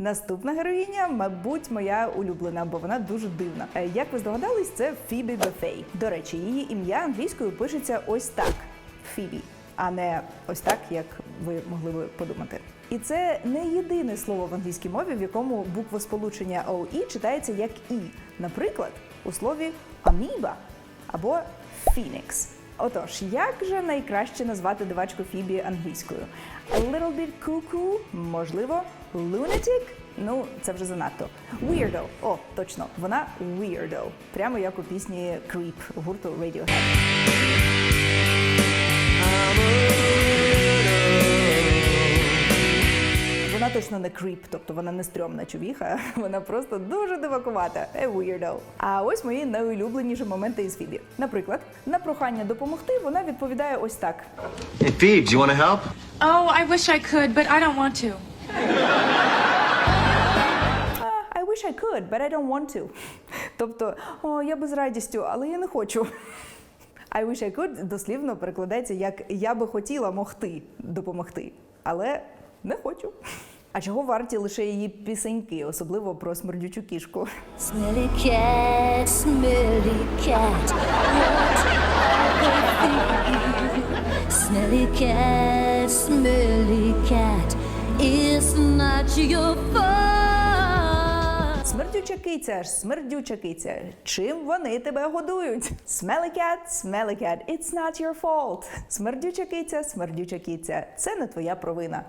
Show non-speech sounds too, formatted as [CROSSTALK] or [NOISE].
Наступна героїня, мабуть, моя улюблена, бо вона дуже дивна. Е, Як ви здогадались, це Фібі Бефей. До речі, її ім'я англійською пишеться ось так: Фібі, а не ось так, як ви могли би подумати. І це не єдине слово в англійській мові, в якому буквосполучення OE читається як І. Наприклад, у слові аміба або фінікс. Отож, як же найкраще назвати дивачку Фібі англійською? A little bit cuckoo, можливо, lunatic? Ну, це вже занадто. Weirdo. О, точно, вона weirdo. Прямо як у пісні Creep гурту Radiohead. Вона точно не кріп, тобто вона не стрьомна чувіха, [LAUGHS] вона просто дуже дивакувата. A weirdo. А ось мої найулюбленіші моменти із Фібі. Наприклад, на прохання допомогти вона відповідає ось так: Hey, Phoebes, you want to help? Oh, I wish I could, but I don't want to. «Ah, I wish I could, but I don't want to. Тобто, о, я би з радістю, але я не хочу. I wish I could дослівно перекладається як я би хотіла могти допомогти, але не хочу. А чого варті лише її пісеньки, особливо про смердючу кішку? Smelly cat, smelly cat. Cat, smelly cat. It's not your fault. Смердюча киця смердюча киця. Чим вони тебе годують? Smelly cat, smelly cat, it's not your fault. Смердюча киця, смердюча киця. Це не твоя провина.